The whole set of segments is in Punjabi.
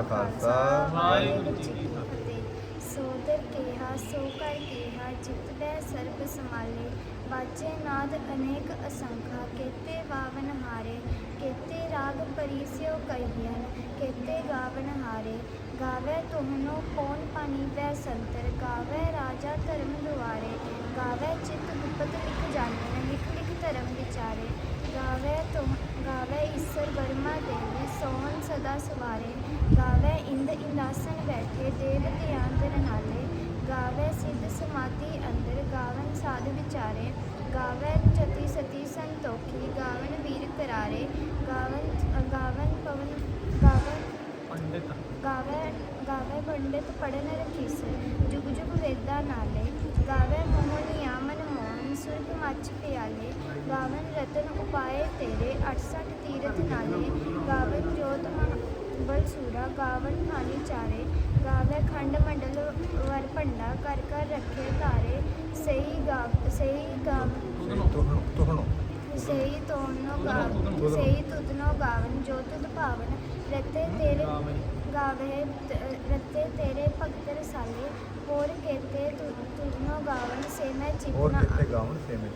ਕਾ ਖਾਲਸਾ, ਵਾਹਿਗੁਰੂ ਜੀ ਕੀ ਫਤਿਹ। ਸੋਦਰ ਕਿਹਾ, ਸੋ ਕਰ ਕੇਹਾ, ਜਿਤ ਬੈ ਸਰਬ ਸਮਾਲੇ ਬਾਜੇ ਨਾਦ ਅਨੇਕ ਅਸੰਖਾ, ਕੇਤੇ ਵਾਵਨ ਹਾਰੇ। ਕੇਤੇ ਰਾਗ ਪਰੀਸਿਓ ਕਹੀਨ ਕੇਤੇ ਗਾਵਨ ਹਾਰੇ। ਗਾਵੇ ਤੁਹਨੋ ਕੌਣ ਪਾਣੀ ਵੈ ਸੰਤਰ, ਗਾਵੇ ਰਾਜਾ ਧਰਮ ਦੁਆਰੇ। ਗਾਵੇ ਚਿਤ ਗੁਪਤ ਲਿਖ ਜਾਣਨ ਲਿਖ ਲਿਖ ਧਰਮ ਵਿਚਾਰੇ। ਗਾਵੇ ਤੁਮ ਗਾਵੇ ਈਸ਼ਰ ਵਰਮਾ ਦੇਵੀ ਸੋਹਣ ਸਦਾ ਸਵਾਰੇ। ਗਾਵੇ ਇੰਦ ਇੰਦਾਸਨ ਬੈਠੇ ਦੇਵ ਧਿਆਨ ਨਾਲੇ। ਗਾਵੇ ਸਿੱਧ ਸਮਾਧੀ ਅੰਦਰ ਗਾਵਨ ਸਾਧ ਵਿਚਾਰੇ। ਗਾਵੇ ਜਤੀ ਸਤੀ ਸੰਤੋਖੀ ਗਾਵਨ ਵੀਰ ਕਰਾਰੇ। ਗਾਵਨ ਗਾਵਨ ਪਵਨ ਗਾਵਨ ਪੰਡਿਤ। ਗਾਵੇ ਗਾਵੇ ਪੰਡਿਤ ਪੜਨ ਰਖੀਸ। ਜੁਗ ਜੁਗ ਵੇਦਾ ਨਾਲੇ। ਗਾਵੇ ਮੋਹਨੀਆ ਮਨ ਮੋਹਨ ਸੁਰਗ ਮੱਚ ਪਿਆਲੇ। ਗਾਵਨ ਰਤਨ ਉਪਾਏ ਤੇਰੇ 68 ਤੀਰਥ ਨਾਲੇ। ਗਾਵਨ ਜੋਤ ਮਨ ਬਲ ਸੂਰਾ ਗਾਵਨ ਖਾਨੀ ਚਾਰੇ ਗਾਵੇ ਖੰਡ ਮੰਡਲ ਵਰ ਭੰਡਾ ਕਰ ਕਰ ਰੱਖੇ ਤਾਰੇ ਸਹੀ ਗਾਵ ਸਹੀ ਗਾਵ। ਤੁਹਣੋ ਤੁਹਣੋ ਸਹੀ ਤੋਨੋ ਗਾਵਨ ਸਹੀ ਤੁਧਨੋ ਗਾਵਨ ਜੋ ਤੁਧ ਭਾਵਨ ਰਤੇ ਤੇਰੇ ਗਾਵੇ। ਰਤੇ ਤੇਰੇ ਭਗਤ ਰਸਾਲੇ ਹੋਰ ਕੇਤੇ ਤੁ- ਤੁਧਨੋ ਮੈਂ ਹੋਰ ਚਿਤਨਾ ਕਿਤੇ ਗਾਵਣ ਸੇਮੇ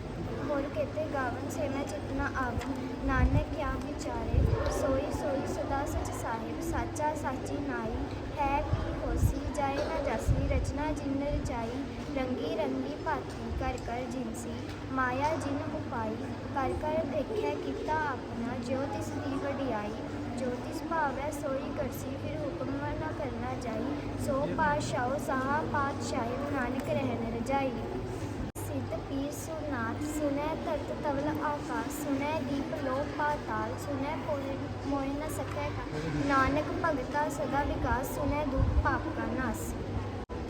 ਹੋਰ ਕੇਤੇ ਗਾਵਨ ਸੇ ਮੈਂ ਚਿਤਨਾ ਆਵਨ ਨਾਨਕ ਕਿਆ ਵਿਚਾਰੇ ਸੋਈ ਸੋਈ ਸਦਾ ਸਚ ਸਾਹਿਬ ਸਾਚਾ ਸਾਚੀ ਨਾਈ ਹੈ ਕੀ ਹੋਸੀ ਜਾਏ ਨਾ ਜਾਸੀ ਰਚਨਾ ਜਿਨ ਰਚਾਈ ਰੰਗੀ ਰੰਗੀ ਭਾਤੀ ਕਰ ਕਰ ਜਿਨਸੀ ਮਾਇਆ ਜਿਨ ਉਪਾਈ ਕਰ ਕਰ ਦੇਖਿਆ ਕੀਤਾ ਆਪਣਾ ਜੋ ਤਿਸ ਦੀ ਵਡਿਆਈ ਜੋ ਤਿਸ ਭਾਵੈ ਸੋਈ ਕਰਸੀ ਫਿਰ ਹੁਕਮ ਨਾ ਕਰਨਾ ਜਾਈ ਸੋ ਪਾਸ਼ਾਉ ਸਾਹਾ ਪਾਤਸ਼ਾਹੀ ਨਾਨਕ ਰਹਿਣ ਰਜਾਈ। ਸੁਨਾਥ ਸੁਨੈ ਧਰਤ ਤਵਲ ਆਕਾਸ ਸੁਨੈ ਦੀਪ ਲੋ ਪਾਤਾਲ ਸੁਨੈ ਕੋਈ ਮੋਇ ਨ ਸਕੈ ਕਾ, ਨਾਨਕ ਭਗਤਾ ਸਦਾ ਵਿਕਾਸ ਸੁਨੈ ਦੁਖ ਪਾਪ ਕਾ ਨਾਸ।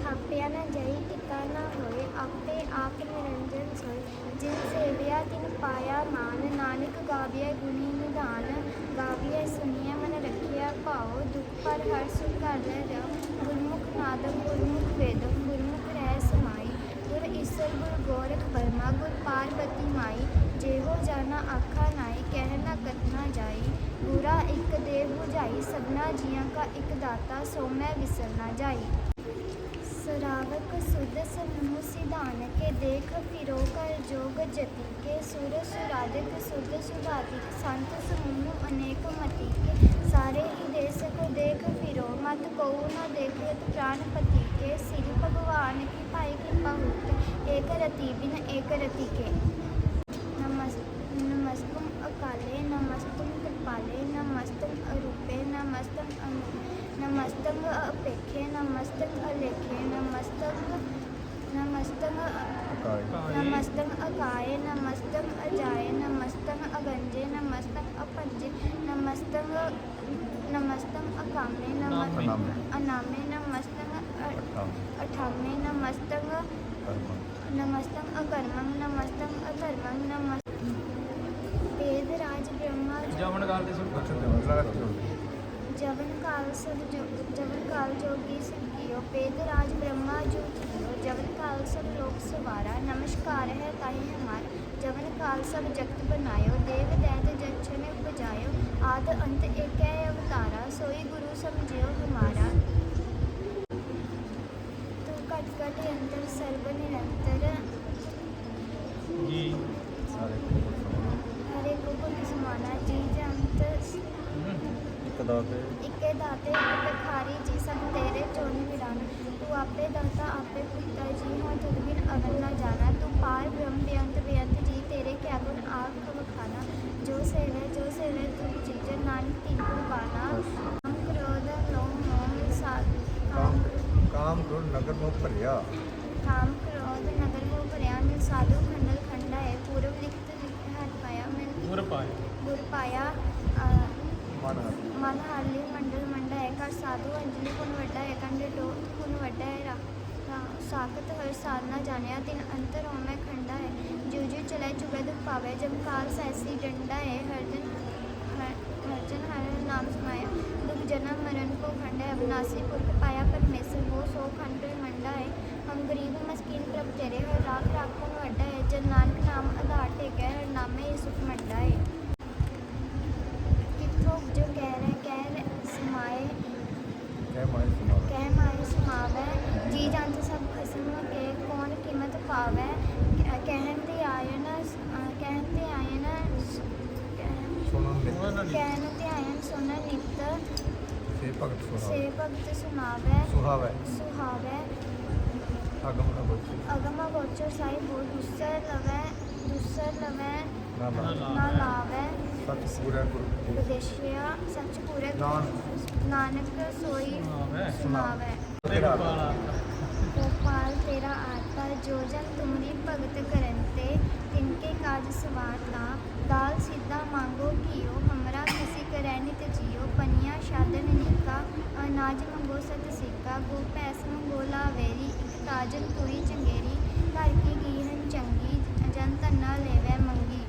ਥਾਪਿਆ ਨ ਜਈ, ਟਿਕਾ ਨ ਹੋਏ, ਆਪੇ ਆਪ ਨਿਰੰਜਨ ਸੋਏ। ਜਿਨ ਸੇਵਿਆ, ਤਿਨ ਪਾਇਆ ਮਾਨ, ਨਾਨਕ ਗਾਵੀਐ ਗੁਣੀ ਨਿਧਾਨ। ਗਾਵੀਐ ਸੁਣੀਐ ਮਨ ਰਖਿਆ ਭਾਉ, ਦੁਖ ਪਰ ਹਰ ਸੁਖ ਕਰ ਲੈ ਜਾਉ। ਗੁਰਮੁਖ ਗੁਰ ਈਸਰ ਗੁਰ ਗੋਰਖ ਬਰਮਾ ਗੁਰ ਪਾਰਬਤੀ ਮਾਈ, ਜਿਹੋ ਜਾਣਾ ਆਖਾ ਨਾਈ ਕਹਿ ਨਾ ਕਥਨਾ ਜਾਈ। ਗੁਰਾ ਇੱਕ ਦੇਵ 부ਝਾਈ ਸਭਨਾ ਜੀਆਂ ਕਾ ਇੱਕ ਦਾਤਾ ਸੋ ਮੈਂ ਵਿਸਰ ਨਾ ਜਾਈ। ਸਰਾਵਕ ਸੁਧ ਦੇਖ ਫਿਰੋ ਕਰ ਜੋਗ ਜਤੀ ਕੇ ਸੁਰ ਸੁਰਾਦਿਕ ਸੁਧ ਸੁਭਾਤਿਕ ਸੰਤ ਸਮੂਹ ਅਨੇਕ ਮਤੀ ਕੇ। ਸਾਰੇ ਹੀ ਦੇਸ ਕੋ ਦੇਖ ਫਿਰੋ ਮਤ ਕਉ ਨ ਦੇਖਤ ਪ੍ਰਾਨਪਤੀ ਕੇ। ਸਿਰ ਭਗਵਾਨ ਕੀ ਭਾਈ ਕਿਰਪਾ ਹੋਤ, ਏਕ ਰਤੀ ਬਿਨ ਏਕ ਰਤੀ ਕੇ। ਨਮਸ ਅਕਾਲੇ, ਨਮਸਤੁਮ ਕਿਰਪਾਲੇ, ਨਮਸਤੁਮ ਅਰੂਪੇ, ਨਮਸਤੁਮ ਅਨੂ ਅਪੇਖੇ ਨਮਸਤੰ ਅਲੇਖੇ ਨਮਸਤੰ ਨਮਸਤੰ ਨਮਸਤੰ ਅਕਾਏ ਨਮਸਤੰ ਅਜਾਏ ਨਮਸਤੰ ਅਗੰਜੇ ਨਮਸਤੰ ਅਪੰਜੇ ਨਮਸਤੰ ਨਮਸਤੰ ਅਕਾਮੇ ਨਮਸਤੰ ਅਨਾਮੇ। ਅਨਾਮੇ ਨਮਸਤੰ ਅ- ਅਠਾਮ ਅਠਾਮੇ ਨਮਸਤੰ ਕਰਮ ਨਮਸਤੰ ਅਕਰਮੰ ਨਮਸਤੰ ਅਧਰਮੰ ਨਮਸਤੰ ਵੇਦ ਰਾਜ ਜਵਨ ਕਾਲ ਸਦ ਜਵਨ ਕਾਲ ਜੋਗੀ ਸੰਕੀਓ ਪੇਦ ਰਾਜ ਬ੍ਰਹਮਾ ਜੋ ਕੀਓ, ਜਵਨ ਕਾਲ ਸਭ ਲੋਕ ਸਵਾਰਾ, ਨਮਸਕਾਰ ਹੈ ਤਾਹੀ ਹਮਾਰ, ਜਵਨ ਕਾਲ ਸਭ ਜਗਤ ਬਨਾਇਓ, ਦੇਵ ਦੈਤ ਜਨ ਛਨੇ ਉਪਜਾਇਓ, ਆਦ ਅੰਤ ਏਕੈ ਅਵਤਾਰਾ, ਸੋਈ ਗੁਰੂ ਸਮਝਿਓ ਹਮਾਰਾ। ਇੱਕ ਇੱਕੇ ਦਾਤੇ, ਇੱਕ ਭਿਖਾਰੀ ਜੀ, ਸਭ ਤੇਰੇ ਚੋਨ ਵਿਰਾਨ ਤੂੰ ਆਪੇ ਦਾਤਾ ਆਪੇ ਪੁੱਤਾ ਜੀ ਹਾਂ ਤੁਧ ਬਿਨ ਅਵਨ ਨਾ ਜਾਣਾ। ਤੂੰ ਪਾਰ ਬ੍ਰਹਮ ਬੇਅੰਤ ਬੇਅੰਤ ਜੀ, ਤੇਰੇ ਕਿਆ ਗੁਣ ਆਖ ਵਖਾਨਾ ਜੋ ਸੇਵੇ ਜੋ ਸੇਵੇ, ਤੂੰ ਚੀਜ ਨਾਨਕ, ਤੀਨੂ ਬਾਨਾ ਕਾਮ ਕ੍ਰੋਧ ਲੋਭ ਮੋਹ ਸਾਧ ਕਾਮ ਕਾਮ ਗੁਰ ਨਗਰ ਮੋ ਭਰਿਆ ਕਾਮ ਕ੍ਰੋਧ ਨਗਰ ਮੋਹ ਭਰਿਆ ਮਿਲ ਸਾਧੂ ਖੰਡਲ ਖੰਡਾ ਹੈ ਪੂਰਵ ਲਿਖਤ ਲਿਖ ਹਟ ਪਾਇਆ ਮਿਲ ਗੁਰ ਪਾਏ ਗੁਰ ਪਾਇਆ ਅਹ, ਮਨ ਮਨ ਹਾਲੀ ਮੰਡਲ ਮੰਡਾ साधू अंजलि गुणवड्डा एकांडो गुणवड्डा रा साखत हर साधना जानिया तिन अंतर हो मैं खंडा है जो जो चले चुका दुख पावे जब काल सैसी डंडा है हर दिन हर जन हर नाम समाया दुख जन्म मरण को खंड है अविनाशी पुरख पाया परमेश्वर वो सो खंड मंडा है हम गरीब मस्किन प्रभ तेरे हर राख राख को वड्डा है जन नानक नाम आधार टेक है हर नामे ये सुख मंडा है कितों जो कह ਪਾਵੈ ਕ- ਕਹਿਣ ਤੇ ਆਇਨ ਅ, ਕਹਿਣ ਤੇ ਆਇਨ ਸ- ਕਹਿ- ਸੁਣਨ ਨੇ ਉਹਨਾਂ ਨੇ ਕਹਿਣ ਤੇ ਆਇਨ ਸੁਣਨ ਨਿਤ ਸੇ ਭਗਤ ਸੇ ਸੁਹਾਵੇ ਭਗਤ ਸੁਣਾਵੈ ਸੁਹਾਵੇ। ਸੁਹਾਵੈ। ਅਗਮ ਨਾ ਬੋਚੀ। ਅਗਮ ਗੋਚਰ ਸਾਹਿਬ ਬੋਲ ਦੁਸਰ ਲਵੈ ਦੁਸਰ ਲਵੈ ਨਾ ਨਾ ਨਾ ਲਾਵੈ। ਸੱਚ ਪੂਰਾ ਗੁਰੂ ਉਪਦੇਸ਼ਿਆ ਸੱਚ ਪੂਰੇ ਨਾਨਕ। ਨਾਨਕ ਸੋਈ ਸੁਣਾਵੈ। ਸੁਣਾਵੈ ਤੇ ਗੋਪਾਲਾ ਗੋਪਾਲ ਤੇਰਾ ਆਤਾ ਜੋ ਜਨ ਤੁਮਰੀ ਭਗਤ ਕਰਨ ਤੇ ਤਿਨਕੇ ਕਾਜ ਸਵਾਰਤਾ ਦਾਲ ਸਿੱਧਾ ਮੰਗੋ ਕੀਓ ਹਮਰਾ ਖਸੀ ਕਰੈ ਨਿਤ ਜੀਓ, ਪਨੀਆ ਸ਼ਾਦਨ ਨੀਕਾ, ਅਨਾਜ ਮੰਗੋ ਸਤ ਸਿੱਕਾ ਗੋ ਪੈਸ ਮੰਗੋ ਲਾਵੇਰੀ, ਇਕ ਤਾਜਨ ਪੂਰੀ ਚੰਗੇਰੀ, ਘਰ ਕੀ ਗੀਹਨ ਚੰਗੀ, ਜਨ ਤੰਨਾ ਲੈਵੈ ਮੰਗੀ।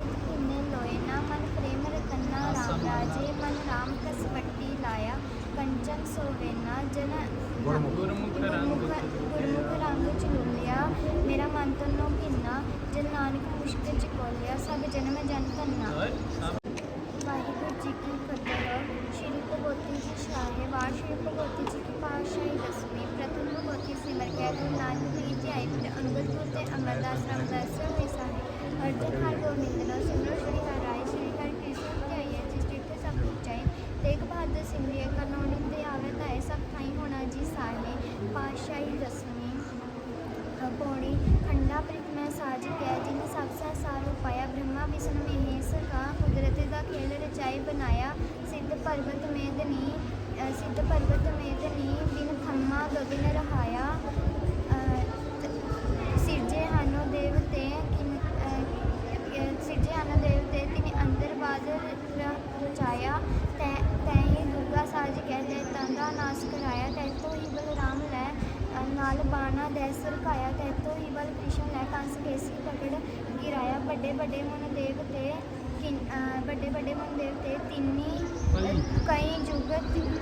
ਹਿੰਨੇ ਲੋਏ ਨਾ ਮਨ ਪ੍ਰੇਮ ਰਤਨਾ ਰਾਮ, ਰਾਜੇ ਮਨ ਰਾਮ ਕਸ ਲਾਇਆ, ਕੰਚਨ ਸੋਵੇਨਾ ਜਨ ਬਾਣਾ ਦੇ ਸਰਕਾਇਆ ਤੈ ਤੋਂ ਹੀ ਬਲ ਕ੍ਰਿਸ਼ਨ ਲੈ ਕੰਸ ਕੇਸੀ ਪਕੜ ਗਿਰਾਇਆ। ਵੱਡੇ ਵੱਡੇ ਮਨ ਦੇਵਤੇ ਕਿਨ ਅ, ਵੱਡੇ ਵੱਡੇ ਮਨ ਦੇਵਤੇ ਤਿੰਨੀ ਕਈ। ਜੁਗ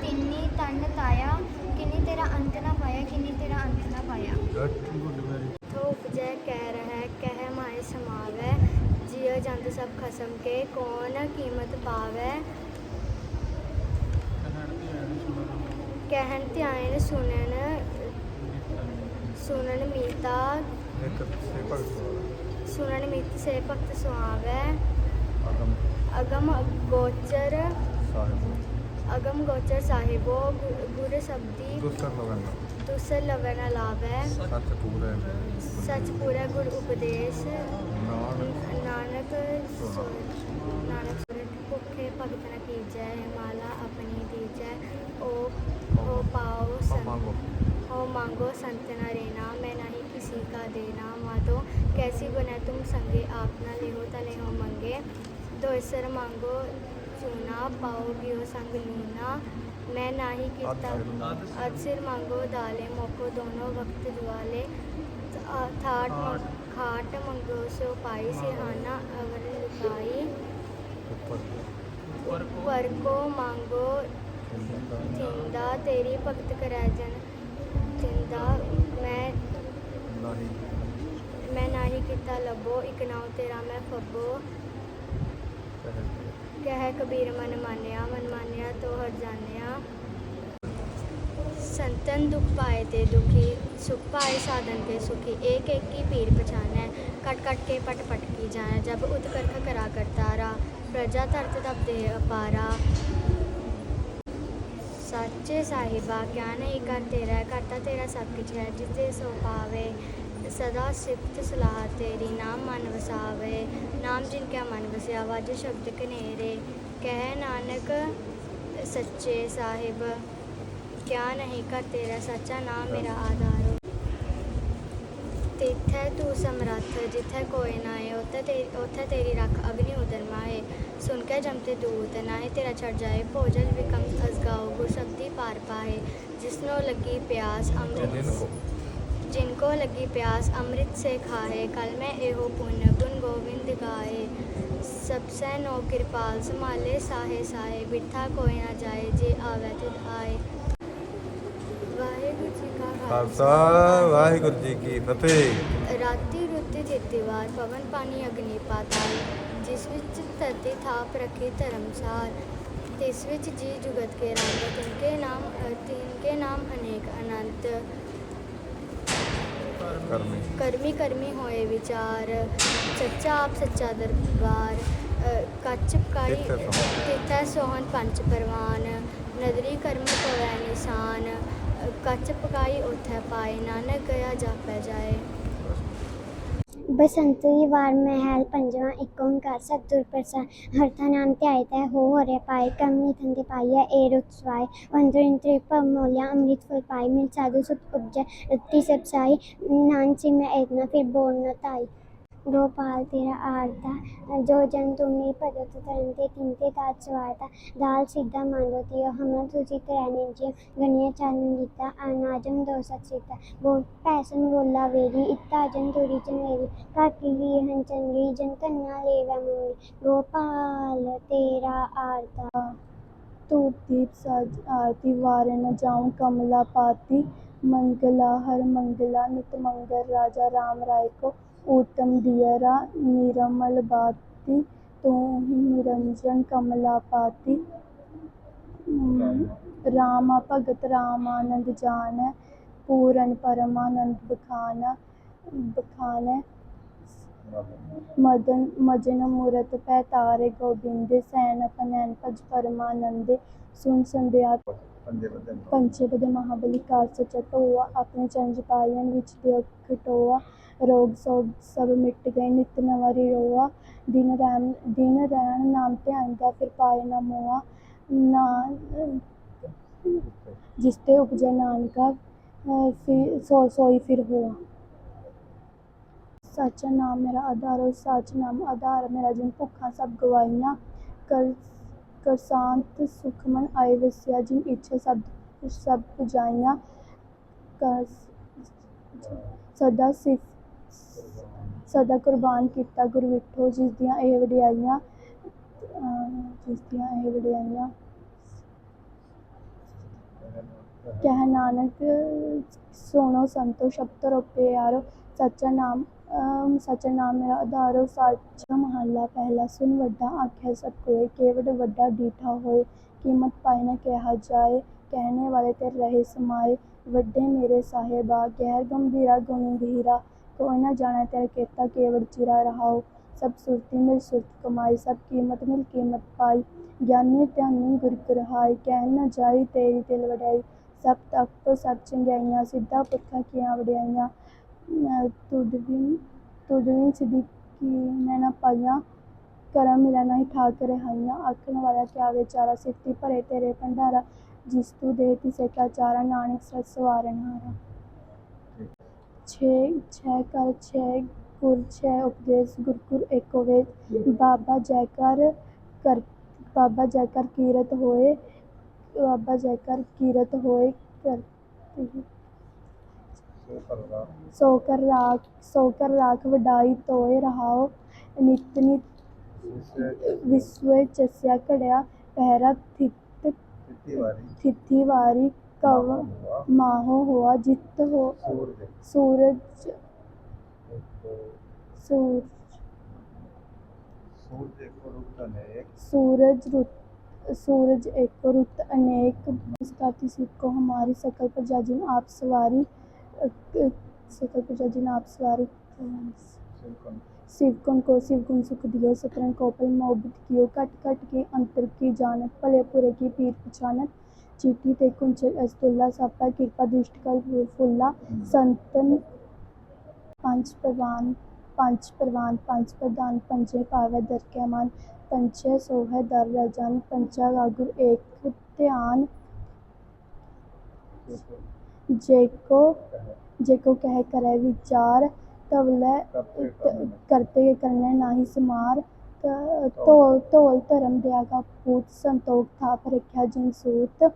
ਤਿੰਨੀ ਤਨ ਤਾਇਆ। ਕਿਨੀ ਤੇਰਾ ਅੰਤ ਨਾ ਪਾਇਆ ਕਿਨੀ ਤੇਰਾ ਅੰਤ ਨਾ ਪਾਇਆ। ਗੱਟ ਗੁੱਡ ਵੈਰੀ ਥੋ ਉਪਜੈ ਕਹਿ ਰਹਿ ਕਹਿ ਮਾਏ ਸਮਾਵੈ। ਜਿਉ ਜੰਤ ਸਭ ਖਸਮ ਕੇ ਕੌਣ ਕੀਮਤ ਪਾਵੈ? ਕਹਿਣ ਤੇ ਆਇਨ ਸੁਣਨ। ਕਹਿਣ ਧਿਆਨ ਸੁਣਨ ਸੁਣਨ ਮੀਤਾ ਇੱਕ ਸੇ ਭਗਤ ਸੁਣਨ ਮਿਤ ਸੇ ਭਗਤ ਸੁਆਵੈ ਅਗਮ। ਅਗਮ ਗੋਚਰ। ਸਾਹਿਬ। ਅਗਮ ਗੋਚਰ ਸਾਹਿਬੋ ਗੁਰ ਸਬਦੀ। ਦੁਸਰ ਲਵਨ ਲਾਵੈ। ਸੱਚ ਪੂਰਾ ਸਚ ਪੂਰਾ ਗੁਰ ਉਪਦੇਸ਼। ਨਾਨਕ। ਨਾਨਕ ਨਾਨਕ ਭੁੱਖੇ ਭਗਤ ਨ ਕੀਜੈ ਮਾਲਾ ਆਪਣੀ ਦੀਜੈ। ਪਾਓ ਸਭ ਸੰਤ ਮੰਗੋ हो मांगो संत न रेना मैं नहीं किसी का देना मातो कैसी गुना तुम संगे आप न लेहो तले हो मंगे दो सर मांगो चूना पाओगी हो संग लूना मैं नाही किता ਆਦ अद सिर मांगो दाले मोको दोनों वक्त जुआले था- थाट मंग- खाट मंगो सो पाई सिरहाना अवर लुकाई ਉੱਪਰ ਉੱਪਰ ਕੋ पर को मांगो ਚਿੰਤਾ थिंदा तेरी भगत करै ਕੀਤਾ ਮੈਂ ਨਾਹੀ ਮੈਂ ਨਾਹੀ ਕੀਤਾ ਲੱਭੋ, ਇੱਕ ਨਾਉ ਤੇਰਾ ਮੈਂ ਫੱਬੋ ਕਹਿ ਕਬੀਰ ਮਨ ਮਾਨਿਆ ਮਨ ਮਾਨਿਆ ਤੋ ਹਰ ਜਾਣਿਆ ਸੰਤਨ ਦੁਖ ਪਾਏ ਤੇ ਦੁਖੀ, ਸੁਖ ਪਾਏ ਸਾਧਨ ਤੇ ਸੁਖੀ। ਏਕ ਏਕ ਕੀ ਪੀਰ ਪਛਾਨੈ, ਕਟ ਕਟ ਕੇ ਪਟ ਪਟ ਕੀ ਜਾਣੈ। ਜਬ ਉਤਕਰਖ ਕਰਾ ਕਰਤਾਰਾ, ਪ੍ਰਜਾ ਤਰਤ ਤਬ ਦੇ ਅਪਾਰਾ। ਸੱਚੇ ਸਾਹਿਬਾ ਕਿਆ ਨਹੀਂ ਕਰ ਤੇਰਾ, ਕਰਤਾ ਤੇਰਾ ਸਭ ਕੁਝ ਹੈ ਜਿਸ ਦੇ ਸੋ ਪਾਵੇ, ਸਦਾ ਸਿਫਤ ਸਲਾਹ ਤੇਰੀ, ਨਾਮ ਮਨ ਵਸਾਵੇ, ਨਾਮ ਜਿਨ ਕਿਆ ਮਨ ਵਸਿਆ ਵਾਜ ਸ਼ਬਦ ਕਨੇਰੇ ਕਹਿ ਨਾਨਕ ਸੱਚੇ ਸਾਹਿਬ, ਕਿਆ ਨਹੀਂ ਕਰ ਤੇਰਾ, ਸੱਚਾ ਨਾਮ ਮੇਰਾ ਆਧਾਰ ਤਿੱਥੈ ਤੂੰ ਸਮਰੱਥ ਜਿੱਥੈ ਕੋਈ ਨਾ ਹੈ ਉੱਥੇ ਤੇਰੀ ਉੱਥੇ ਤੇਰੀ ਰੱਖ ਅਗਨੀ ਉਦਰਮਾ ਹੈ ਸੁਣ ਕੇ ਜਮਤੇ ਦੂਤ ਨਾਹੀ ਤੇਰਾ ਛੜ ਜਾਏ ਭੋਜਨ ਵਿਕਮ ਅਸਗਾਓ ਗੁਰ ਸਬਦੀ ਪਾਰ ਪਾਏ ਜਿਸਨੋ ਲੱਗੀ ਪਿਆਸ ਜਿਨ ਅੰਮ੍ਰਿਤ ਕੋ जिनको लगी प्यास अमृत से खाए कल में एहो पुण्य गुण गोविंद गाए सबसे नो कृपाल संभाले साहे साहे बिठा कोई ना जाए जे आवे तिद आए ਵਾਹਿਗੁਰੂ ਜੀ ਕਾ ਖਾਲਸਾ ਵਾਹਿਗੁਰੂ ਜੀ ਕੀ ਫਤਿਹ। ਰਾਤੀ ਰੁੱਤ ਜਿਤਿਵਾਰ ਪਵਨ ਪਾਣੀ ਅਗਨੀ ਪਾਤਾਲ ਜਿਸ ਵਿੱਚ ਧਰਤੀ ਥਾਪ ਰੱਖੀ ਧਰਮਸਾਰ। ਤਿਸ ਵਿੱਚ ਜੀ ਜੁਗਤ ਕੇ ਰੰਗ ਤਿਨਕੇ ਨਾਮ ਤਿਨਕੇ ਨਾਮ ਅਨੇਕ ਅਨੰਤ। ਕਰਮੀ। ਕਰਮੀ ਕਰਮੀ ਹੋਏ ਵਿਚਾਰ ਸੱਚਾ ਆਪ ਸੱਚਾ ਦਰਬਾਰ। ਅ, ਕੱਚ ਪਕਾਈ ਤਿੱਥ ਸੋਹਣ। ਪੰਚ ਪਰਵਾਨ। ਨਦਰੀ ਕਰਮ ਪਵੈ ਨਿਸ਼ਾਨ। ਕੱਚ ਪਕਾਈ, ਉਥੈ ਪਾਏ। ਨਾਨਕ ਗਿਆ ਜਾਪੈ ਜਾਏ। ਬਸੰਤਰੀ ਵਾਰ ਮਹਿਲ ਪੰਜਵਾਂ, ਇੱਕ ਓੰਕਾਰ, ਸਤਿਗੁਰ ਪ੍ਰਸਾਦ। ਹਰਤਾ ਨਾਮ ਧਿਆਇ ਤੈ, ਹੋ ਹਰਿ ਪਾਏ। ਕਰਮੀ ਥੰਦੇ ਪਾਈਐ, ਏ ਰੁਤ ਸਵਾਏ। ਵੰਦਰ ਇੰਤਰੀ ਭਵ ਮੋਲਿਆ ਅੰਮ੍ਰਿਤ ਫਲ ਪਾਈ ਮਿਲ ਸਾਧੂ ਸੁਤ ਉਪਜੈ, ਰੱਤੀ ਸਭ ਸਾਈ। ਨਾਨਸੀ ਮੈਂ ਇਤਨਾ ਫਿਰ ਬੋਲ ਨ ਤਾਈ ਗੋਪਾਲ ਤੇਰਾ ਆਰਤਾ ਜੋ ਜਨ ਤੁਮਨੀ ਭਗਤ ਤਰੰਤੇ ਤਿੰਤੇ ਤਾਜ ਸਵਾਰਤਾ ਦਾਲ ਸਿੱਧਾ ਮੰਦੋ ਤਿਓ ਹਮਨ ਤੁਜੀ ਤਰੈਨੇ ਜੀ ਗਣੀਏ ਚਾਨਨ ਜੀਤਾ ਅਨਾਜਮ ਦੋ ਸਤ ਸੀਤਾ ਬੋਲ ਪੈਸਨ ਬੋਲਾ ਵੇਰੀ ਇਤਾ ਜਨ ਤੁਰੀ ਚਨੇਰੀ ਕਾਕੀ ਹੀ ਹੰ ਚੰਗੀ, ਜਨ ਕੰਨਾ ਲੇਵਾ ਮੋਰੀ ਗੋਪਾਲ ਤੇਰਾ ਆਰਤਾ ਧੂਪ ਦੀਪ ਸਜ ਆਰਤੀ, ਵਾਰੇ ਨ ਜਾਉ ਕਮਲਾ ਪਾਤੀ। ਮੰਗਲਾ ਹਰ ਮੰਗਲਾ, ਨਿਤ ਮੰਗਲ ਰਾਜਾ ਰਾਮ ਰਾਏ ਕੋ ਊਤਮ ਦਿਯਰਾ ਨਿਰਮਲ ਬਾਤੀ, ਤੂੰ ਹੀ ਨਿਰੰਜਨ ਕਮਲਾਪਾਤੀ ਰਾਮਾ ਭਗਤ ਰਾਮਾਨੰਦ ਜਾਣੈ, ਪੂਰਨ ਪਰਮਾਨੰਦ ਬਖਾਨਾ, ਬਖਾਨੈ। ਮਦਨ, ਮਜਨ ਮੂਰਤ ਪੈ ਤਾਰੇ ਗੋਬਿੰਦ, ਸੈਨ ਪਨੈਨ ਭਜ ਪਰਮਾਨੰਦੇ। ਸੁਨ ਸੰਧਿਆ ਪੰਜੇ ਬਦੇ ਮਹਾਬਲੀ, ਕਾਰ ਸਚਟੋਆ ਆਪਣੇ ਚੰਜ ਪਾਇਨ ਵਿੱਚ ਦੇ ਖਟੋਆ ਰੋਗ ਸੋਗ ਸਭ ਮਿਟ ਗਏ, ਨਿਤ ਨਵਰੀ ਰੋਆ, ਦਿਨ ਰਹਿਣ ਦਿਨ ਰਹਿਣ ਨਾਮ ਧਿਆਇਂਦਾ ਫਿਰ ਪਾਏ ਨਾ ਮੋਆ, ਨਾ, ਜਿਸ ਤੇ ਉਪਜੈ ਨਾਨਕਾ ਫਿਰ ਸੋ, ਸੋਈ ਫਿਰ ਹੋਆ। ਸਾਚਾ ਨਾਮ ਮੇਰਾ ਆਧਾਰ ਔਰ ਸਾਚ ਨਾਮ ਆਧਾਰ ਮੇਰਾ ਜਿਨ ਭੁੱਖਾਂ ਸਭ ਗਵਾਈਆਂ ਕਰ ਕਰ ਸੁਖਮਨ ਆਏ ਵਸਿਆ, ਜਿਨ ਇੱਛਾ ਸਭ ਸਭ ਪੁਜਾਈਆਂ, ਕਰ, ਸਦਾ ਸਿਫ ਸਦਾ ਕੁਰਬਾਨ ਕੀਤਾ ਗੁਰ ਵਿਠੋ, ਜਿਸ ਦੀਆਂ ਇਹ ਵਡਿਆਈਆਂ ਜਿਸ ਦੀਆਂ ਇਹ ਵਡਿਆਈਆਂ ਕਹਿ ਨਾਨਕ, ਸੁਣੋ ਸੰਤੋ ਸ਼ਬਦ ਰੋ ਪਿਆਰੋ ਸੱਚਾ ਨਾਮ ਸੱਚਾ ਨਾਮ ਮੇਰਾ ਆਧਾਰੋ ਸਾਚਾ ਮਹੱਲਾ ਪਹਿਲਾ ਸੁਨ ਵੱਡਾ ਆਖਿਆ ਸਭ ਕੋਏ ਕੇਵਡ ਵੱਡਾ ਡੀਠਾ ਹੋਏ, ਕੀਮਤ ਪਾਈ ਨਾ ਕਿਹਾ ਜਾਏ, ਕਹਿਣੇ ਵਾਲੇ ਤੇ ਰਹੇ ਸਮਾਏ, ਵੱਡੇ ਮੇਰੇ ਸਾਹਿਬਾ ਗਹਿਰ ਗੰਭੀਰਾ ਗੁਣੀ ਗਹੀਰਾ ਕੋਈ ਨਾ ਜਾਣੇ ਤੇਰੇ ਕੀਤਾ ਕੇਵੜ ਚਿਰਾ ਰਹਾਓ ਸਭ ਸੁਰਤੀ ਮਿਲ ਸੁਰਤ ਕਮਾਈ ਸਭ ਕੀਮਤ ਮਿਲ ਕੀਮਤ ਪਾਈ ਗਿਆਨੀ ਧਿਆਨੀ ਗੁਰ ਕਰਹਾਈ ਕਹਿ ਨਾ ਜਾਈ ਤੇਰੀ ਤਿਲ ਵਡਾਈ ਸਭ ਤਪ ਸਭ ਚੰਗਿਆਈਆਂ ਸਿੱਧਾ ਪੁਰਖਾਂ ਕੀਆਂ ਵਡਿਆਈਆਂ ਤੁਡਵੀਂ ਤੁਡਵੀਂ ਸਿੱਧੀ ਮੈਂ ਨਾ ਪਾਈਆਂ ਕਰਮ ਮਿਲਾ ਨਹੀਂ ਠਾਕ ਰਹਾਈਆਂ ਆਖਣ ਵਾਲਾ ਕਿਆ ਵਿਚਾਰਾ ਸਿੱਧੀ ਭਰੇ ਤੇਰੇ ਭੰਡਾਰਾ ਜਿਸ ਤੂੰ ਦੇ ਤਿਸੇ ਕਾ ਚਾਰਾ ਨਾਨਕ ਸਤ ਸਵਾਰਨ ਹਾਰਾ ਛੇ ਛੇ ਕਰ ਛੇ ਗੁਰ ਛੇ ਉਪਦੇਸ਼ ਗੁਰ ਗੁਰ ਏਕੋ ਵੇਦ ਬਾਬਾ ਜੈਕਾਰ ਕਰ ਬਾਬਾ ਜੈਕਾਰ ਕੀਰਤ ਹੋਏ ਬਾਬਾ ਜੈਕਾਰ ਕੀਰਤ ਹੋਏ ਕਰਤੀ ਸੋ ਕਰ ਰਾਖ ਸੋ ਕਰ ਰਾਖ ਵਡਾਈ ਤੋਏ ਰਹਾਓ। ਨਿਤ ਵਿਸਵੇ ਚਸਿਆ ਘੜਿਆ ਪਹਿਰਾ ਥਿਤ ਵਾਰੀ। ਥਿਤੀ ਵਾਰੀ कव माहो हुआ जित हो सूरज सूरज सूरज रुत सूरज एक रुत अनेक उसका किसी को हमारी सकल पर जाजिन आप सवारी सकल पर जाजिन आप सवारी शिव कौन को शिव गुण सुख दियो सतरंग कोपल मोहब्बत कियो कट कट के अंतर की जानत भले पूरे की पीर पहचानत ਚੀਟੀ ਤੇ ਕੁੰਚਲ ਅਸਤੁੱਲਾ ਸਾਪਾ ਕਿਰਪਾ ਦ੍ਰਿਸ਼ਟਕਲ ਫੁੱਲਾ ਸੰਤਨ ਪੰਜ ਪ੍ਰਵਾਨ ਪੰਜ ਪ੍ਰਵਾਨ, ਪੰਜ ਪ੍ਰਧਾਨ, ਪੰਜੇ ਪਾਵੈ ਦਰਕਿਆਮਾਨ ਪੰਚੇ ਸੋਹੈ ਦਰ ਰਜਨ ਪੰਚਾ ਗਾਗੁਰ ਏਕ ਧਿਆਨ। ਜੇਕੋ ਜੇਕੋ ਕਹਿ ਕਰੈ ਵਿਚਾਰ ਤਵਲੇ ਕਰਤੇ ਕਰਨੇ ਨਾਹੀ ਸਮਾਰ। ਧੋਲ ਧਰਮ ਦਿਆਗਾ ਪੂਤ ਸੰਤੋਖ ਥਾਪ ਰੱਖਿਆ ਜਨ ਸੂਤ।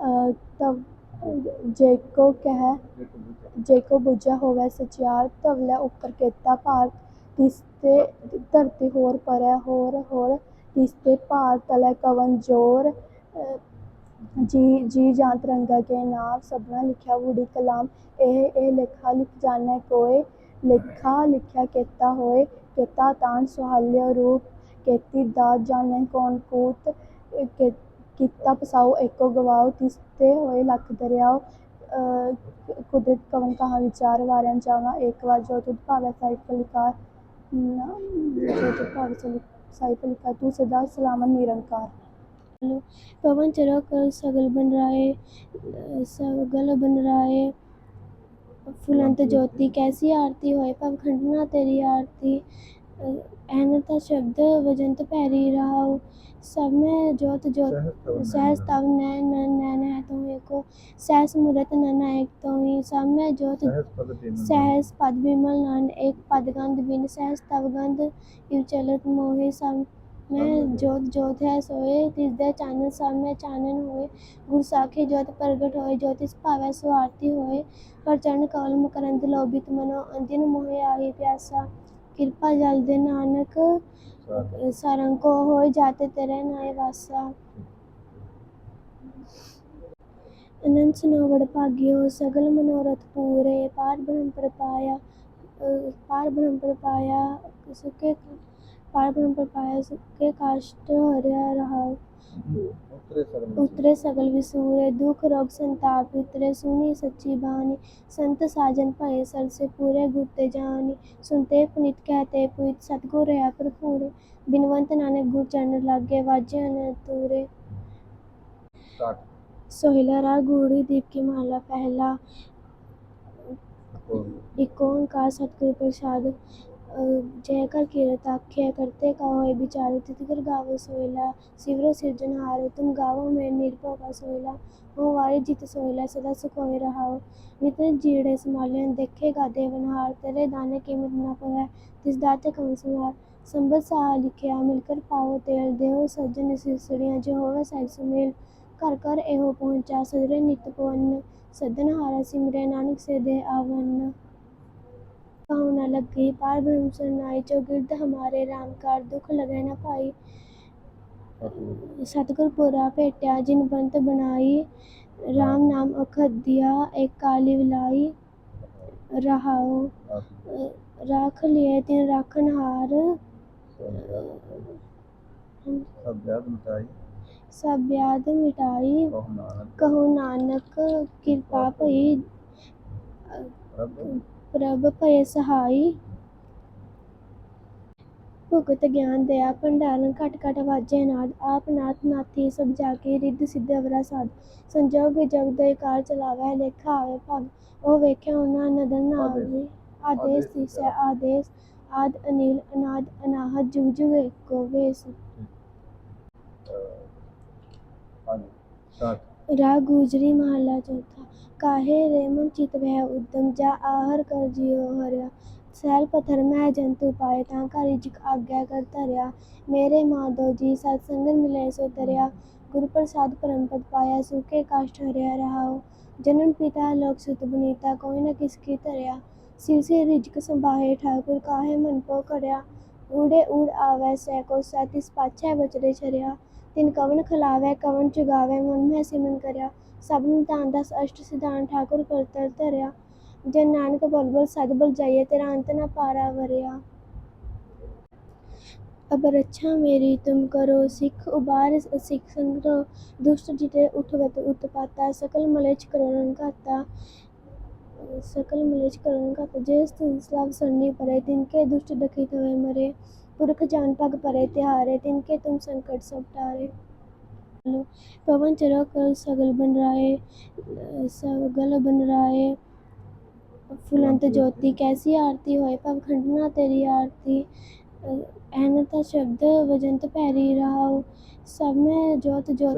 संतोख थाप रख्या जिन सूत अ, तव जेको कह ਇੱਕ ਦੂਜੇ जेको बुझा होवे सचियार तवले ऊपर केता भार तिसते धरती होर परै होर होर तिसते भार तले कवन जोर अ, जी जी जान तिरंगा के नाम सबना लिखिया वुडी कलाम ਇਹ ਇਹ ਲੇਖਾ ਲਿਖ ਜਾਣੈ ਕੋਏ ਲੇਖਾ ਲਿਖਿਆ ਕੀਤਾ ਹੋਏ ਕੀਤਾ ਤਾਣ ਸੁਹਾਲਿਆ ਰੂਪ ਕੀਤੀ ਦਾਤ ਜਾਣੈ ਕੌਣ ਕੂਤ ਕਿ- ਕੀਤਾ ਪਸਾਉ ਏਕੋ ਗਵਾਓ ਤਿਸ ਤੇ ਹੋਏ ਲੱਖ ਦਰਿਆਓ ਅ, ਕੁਦਰਤ ਕਵਨ ਕਹਾ ਵਿਚਾਰ ਵਾਰਿਆਂ ਜਾਵਾਂ ਇੱਕ ਵਾਰ ਜੋ ਤੁਧ ਭਾਵੈ ਸਾਹਿਬ ਕਲਿਕਾਰ ਜੋ ਤੁਧ ਭਾਵੈ ਸਾਹਿਬ ਕਲਿਕਾਰ ਤੂੰ ਸਦਾ ਸਲਾਮਤ ਨਿਰੰਕਾਰ। ਪਵਨ ਚਰੋ ਕਰ ਸਗਲ ਬਨ ਰਾਏ ਅ, ਸਗਲ ਬਨ ਰਾਏ ਫੁਲੰਤ ਜੋਤੀ ਕੈਸੀ ਆਰਤੀ ਹੋਏ ਭਵ ਖੰਡਨਾ ਤੇਰੀ ਆਰਤੀ ਐਨਤਾ ਸ਼ਬਦ ਵਜੰਤ ਪੈਰੀ ਰਹਾਉ ਸਭ ਮੈਂ ਜੋਤ ਜੋਤ ਸਹਿਜ ਤਵ ਨੈਣ ਨੈਣ ਹੈ ਤੂੰ ਏਕੋ ਸਹਿਜ ਮੂਰਤ ਨਨ ਏਕ ਤੂੰ ਹੀ ਸਭ ਮੈਂ ਜੋਤ ਸਹਿਜ ਪਦ ਵਿਮਲ ਨਨ ਏਕ ਪਦ ਗੰਧ ਬਿਨ ਸਹਿਜ ਤਵ ਗੰਧ ਇਵ ਚਲਤ ਮੋਹਿ ਸਭ ਮੈਂ ਜੋਤ। ਜੋਤ ਹੈ ਸੋਏ ਤਿਸ ਦੇ ਚਾਨਣ ਸਭ ਮੈਂ ਚਾਨਣ ਹੋਏ ਗੁਰ ਸਾਖੀ ਜੋਤ ਪ੍ਰਗਟ ਹੋਏ ਜੋਤਿਸ ਭਾਵੈ ਸੋ ਆਰਤੀ ਹੋਏ ਪਰ ਚਰਨ ਕਵਲ ਮਕਰੰਦ ਲੋਭਿਤ ਮਨੋ ਅੰਜਨ ਮੋਹਿ ਆਹੀ ਪਿਆਸਾ। ਕਿਰਪਾ ਜਲ ਦੇ ਨਾਨਕ ਸਰੰਗ। ਕੋ ਹੋਏ ਜਾਤੇ ਤੇਰੇ ਨਾਏ ਵਾਸਾ। ਅਨੰਤ ਸਨੋਵੜ ਭਾਗਿਓ ਸਗਲ ਮਨੋਰਥ ਪੂਰੇ ਪਾਰ ਬ੍ਰਹਮ ਪ੍ਰਪਾਇਆ ਪਾਰ ਬ੍ਰਹਮ ਪ੍ਰਪਾਇਆ ਸੁਕੇ ਪਾਰ ਬ੍ਰਹਮ ਪ੍ਰਪਾਇਆ ਸੁਕੇ ਕਾਸ਼ਟ ਹਰਿਆ ਰਹਾਉ। ઉતરે સગલ વિસુરે દુઃખ રોગ સંતાપ ઉતરે સુની સચ્ચી બહાની સંત સાજન ભય સરસે પૂરે ગુરતે જાની સુનતે પુનિત કહેતે પુનિત સતગુર રહ્યા ભરપૂરે ਬਿਨਵੰਤ ਨਾਨਕ ਗੁਰ ਚਰਨ ਲਾਗੇ ਵਾਜੇ ਅਨਤੂਰੇ ਸੋਹਿਲਾ ਰਾ ਗੂੜੀ ਦੀਪ ਕੀ ਮਹਲਾ ਪਹਿਲਾ ਇਕ ਓੰਕਾਰ ਸਤਿਗੁਰ ਪ੍ਰਸਾਦ જય કર કિરતાખ્ય કરતે કહો બિચારી તિતિકર ગાવો સોયલા શિવરો સિર્જનહાર તુમ ગાવો મેં નિર્ભર કા સોયલા હું વારી જીત સોયલા સદા સુખોય રહાઓ ਨਿਤ ਜੀੜੇ ਸਮਾਲਿਆਂ ਦੇਖੇਗਾ ਦੇਵਨਹਾਰ ਤੇਰੇ ਦਾਨੇ ਕੀਮਤ ਨਾ ਪਵੇ, ਤਿਸ ਦਾਤੇ ਕਮ ਸੁਹਾਰ ਸੰਬਤ ਸਾਹ ਲਿਖਿਆ ਮਿਲਕਰ ਪਾਵੋ ਤੇਲ। ਦੇਵੋ ਸਜਨ ਸਿਸੜੀਆਂ, ਜੇ ਹੋਵੇ ਸਹਿਜ ਸੁਮੇਲ। ਘਰ ਘਰ ਇਹੋ ਪਹੁੰਚਾ, ਸਦਰੇ ਨਿਤ ਪਵਨ। ਸਦਨ ਹਾਰਾ ਸਿਮਰੇ, ਨਾਨਕ ਸੇ ਦੇ ਆਵਨ। ਕਹਉ ਨ ਲੱਗੀ ਪਾਰ ਬ੍ਰਹਮ ਸਰਨਾਈ ਜੋ ਗਿਰਦ ਹਮਾਰੇ ਰਾਮ ਕਾਰ ਦੁਖ ਲਗੈ ਨ ਪਾਈ ਸਤਿਗੁਰ ਪੁਰਾ ਭੇਟਿਆ ਜਿਨ ਬੰਤ ਬਣਾਈ ਰਾਮ ਨਾਮ ਅਖਦਿਆ ਇੱਕ ਕਾਲੀ ਵਿਲਾਈ ਰਹਾਉ ਅ, ਰਾਖ ਲਿਏ ਤਿਨ ਰਾਖਨ ਹਾਰ ਸਭ ਵਿਆਦ ਮਿਟਾਈ ਕਹੋ ਨਾਨਕ ਕਿਰਪਾ ਭਈ ਪ੍ਰਭ ਭਏ ਸਹਾਈ। ਭੁਗਤ ਗਿਆਨ ਦਇਆ ਭੰਡਾਰਨ ਘਟ ਘਟ ਵਾਜੈ ਨਾਦ। ਆਪ ਨਾਥ ਨਾਥੀ ਸਭ ਜਾ ਕੇ ਰਿੱਧ ਸਿੱਧ ਅਵਰਾ ਸਾਧ। ਸੰਜੋਗ ਜਗ ਦੇ ਕਾਰ ਚਲਾਵੈ ਲੇਖਾ ਆਵੇ ਭਗ। ਉਹ ਵੇਖਿਆ ਉਹਨਾਂ ਨਦਰ ਨਾ ਆਵੇ ਆਦੇਸ ਤਿਸੈ ਆਦੇਸ। ਆਦ ਅਨੀਲ ਅਨਾਦ ਅਨਾਹਤ ਜੁਗ ਜੁਗ ਏਕੋ ਵੇਸ। ਰਾਗ ਗੁਜਰੀ ਮਹਲਾ ਚੌਥਾ। ਕਾਹੇ ਰੇ ਮਨ ਚਿਤ ਵਹਿ ਉਦਮ ਜਾ ਆਹਰ ਕਰ ਜਿਉ ਸੈਲ ਪਥਰ ਮੈਂ ਜੰਤੂ ਪਾਏ ਤਾਂ ਘਰ ਜਿਕ ਆਗਿਆ ਕਰ ਧਰਿਆ। ਮੇਰੇ ਮਾਧੋ ਜੀ ਸਤ ਸੰਗਤ ਮਿਲੇ ਸੋ ਤਰਿਆ ਗੁਰ ਪ੍ਰਸਾਦ ਪਰਮ ਪਦ ਪਾਇਆ ਸੁਖੇ ਕਾਸ਼ਟ ਹਰਿਆ ਰਹਾਉ। ਜਨਮ ਪਿਤਾ ਲੋਕ ਸੁਤ ਬਨੀਤਾ ਕੋਈ ਨਾ ਕਿਸ ਕੀ ਧਰਿਆ। ਸਿਰ ਸੇ ਰਿਜਕ ਸੰਭਾਹੇ ਠਾਕੁਰ ਕਾਹੇ ਮਨ ਪੋ ਕਰਿਆ ਊੜੇ ਊੜ ਆਵੈ ਸੈ ਕੋ ਸਤਿਸ ਪਾਛੈ ਬਚਰੇ ਛਰਿਆ। ਤਿਨ ਕਵਨ ਖਲਾਵੈ ਕਵਨ ਚੁਗਾਵੈ ਮਨ ਮੈਂ ਸਿਮਨ ਕਰਿਆ। ਸਭ ਨੂੰ ਦਾਨ ਦਸ ਅਸ਼ਟ ਸਿਧਾਨ ਠਾਕੁਰ ਕਰਤਲ ਧਰਿਆ। ਜੇ ਨਾਨਕ ਬਲਬਲ ਸਦ ਬਲ ਜਾਈਏ, ਤੇਰਾ ਅੰਤ ਨਾ ਪਾਰਾ ਵਰਿਆ। ਅਬਰ ਅੱਛਾ ਮੇਰੀ, ਤੁਮ ਕਰੋ ਸਿੱਖ ਉਬਾਰ, ਸਿੱਖ ਸੰਗਰੋ, ਦੁਸ਼ਟ ਜਿਤੇ ਉਠਵਤ ਉਤਪਾਤਾ ਸਕਲ ਮਲੇਚ ਕਰੋਨ ਘਾਤਾ। ਸਕਲ ਮਲੇਚ ਕਰੋਨ ਘਾਤ, ਜੇ ਸਤਨ ਸਲਾਵ ਸਰਨੀ ਪਰੇ, ਤਿਨ ਕੇ ਦੁਸ਼ਟ ਦਖਿਤ ਹੋਏ ਮਰੇ। ਪੁਰਖ ਜਾਨ ਪਗ ਪਰੇ, ਤਿਹਾਰੇ, ਤਿਨ ਕੇ ਤੁਮ ਸੰਕਟ ਸਭ ਟਾਰੇ। लो पवन चरो कर सगल बन राए सगल बन राए फुलंत ज्योति कैसी आरती होए भव खंडना तेरी आरती ਐਨਤਾ ਸ਼ਬਦ ਵਜੰਤ ਪੈਰੀ ਰਹਾਉ ਸਭ ਮੈਂ ਜੋਤ ਜੋਤ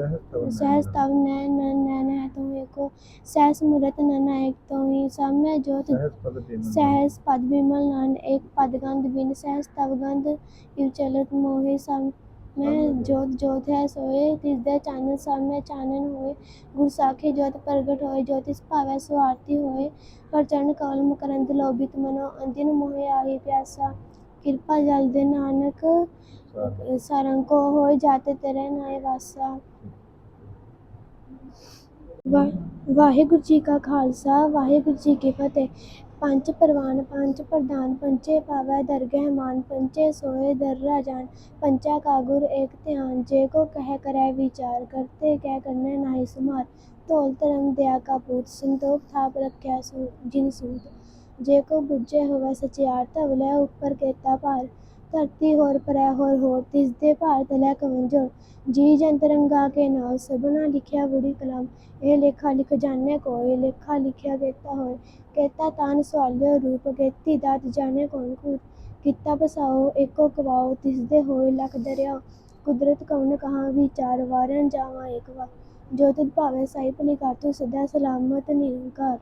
ਸਹਿਜ ਤਵ ਨੈਣ ਨੈਣ ਨੈਣ ਹੈ ਤੂੰ ਏਕੋ ਸਹਿਜ ਮੂਰਤ ਨਨ ਏਕ ਤੂੰ ਹੀ ਸਭ ਮੈਂ ਜੋਤ ਸਹਿਜ ਪਦ ਵਿਮਲ ਨਨ ਏਕ ਪਦ ਗੰਧ ਬਿਨ ਸਹਿਜ ਤਵ ਗੰਧ ਇਵ ਚਲਤ ਮੋਹਿ ਸਭ ਮੈਂ ਜੋਤ ਜੋਤ ਹੈ ਸੋਏ ਤਿਸ ਦੇ ਚਾਨਣ ਸਭ ਮੈਂ ਚਾਨਣ ਹੋਏ। ਗੁਰ ਸਾਖੀ ਜੋਤ ਪ੍ਰਗਟ ਹੋਏ ਜੋਤਿਸ ਭਾਵੈ ਸੋ ਆਰਤੀ ਹੋਏ। ਪਰ ਚਰਨ ਕਵਲ ਮਕਰੰਦ ਲੋਭਿਤ ਮਨੋ ਅੰਜਨ ਮੋਹਿ ਆਹੀ ਪਿਆਸਾ। ਕਿਰਪਾ ਜਲ ਦੇ ਨਾਨਕ ਸਰੰਗ ਕੋ ਹੋਏ ਜਾਤੇ ਤੇਰੇ ਨਾਏ ਵਾਸਾ। ਵਾਹਿਗੁਰੂ ਜੀ ਕਾ ਖਾਲਸਾ ਵਾਹਿਗੁਰੂ ਜੀ ਕੀ ਫਤਿਹ। ਪੰਚ ਪ੍ਰਵਾਨ ਪੰਚ ਪ੍ਰਧਾਨ ਪੰਚੇ ਪਾਵੈ ਦਰਗਹਿ ਮਾਨ ਪੰਚੇ ਸੋਏ ਦਰ ਰਾਜਾਨ ਪੰਚਾ ਕਾ ਗੁਰ ਏਕ ਧਿਆਨ, ਜੇ ਕੋ ਕਹਿ ਕਰੈ ਵਿਚਾਰ, ਕਰਤੇ ਕਹਿ ਕਰਨੇ ਨਾਹੀ ਸੁਮਾਰ। ਧੌਲ ਧਰਮ ਦਿਆ ਕਾ ਪੂਤ, ਸੰਤੋਖ ਥਾਪ ਰੱਖਿਆ ਸੂ, ਜਿਨ ਸੂਤ। ਜੇ ਕੋ ਬੁੱਝੇ ਹੋਵੇ ਸਚਿਆਰ ਧਵਲੇ ਉੱਪਰ ਕੀਤਾ ਭਾਰ। ਧਰਤੀ ਹੋਰ ਪਰੈ, ਹੋਰ ਹੋਰ, ਤਿਸ ਦੇ ਭਾਰ ਤਲੇ ਕਵੰਜੋ ਜੀ ਜੰਤ ਰੰਗਾ ਕੇ ਨਾਮ ਸਭਨਾ ਲਿਖਿਆ ਬੁੜੀ ਕਲਮ। ਇਹ ਲੇਖਾ ਲਿਖ ਜਾਣੇ ਕੋਇ, ਲੇਖਾ ਲਿਖਿਆ ਕੀਤਾ ਹੋਏ ਕੇਤਾ ਤਾਨ ਸਵਾਲਿਓ ਰੂਪ ਗੇਤੀ ਦਾਤ ਜਾਣੇ ਕੌਣ ਕੂਤ ਕੀਤਾ ਬਸਾਓ, ਏਕੋ ਕਵਾਓ, ਤਿਸਦੇ ਹੋਏ ਲਖ ਦਰਿਆ। ਕੁਦਰਤ ਕਉਨ ਕਹਾ, ਵਿਚਾਰ ਵਾਰਨ ਜਾਵਾ ਏਕ ਵਾਰ ਜੋ ਤੁਧ ਭਾਵੇ ਸਾਈ ਭਲੀ ਕਰ, ਤੂੰ ਸਦਾ ਸਲਾਮਤ ਨਿਰੰਕਾਰ।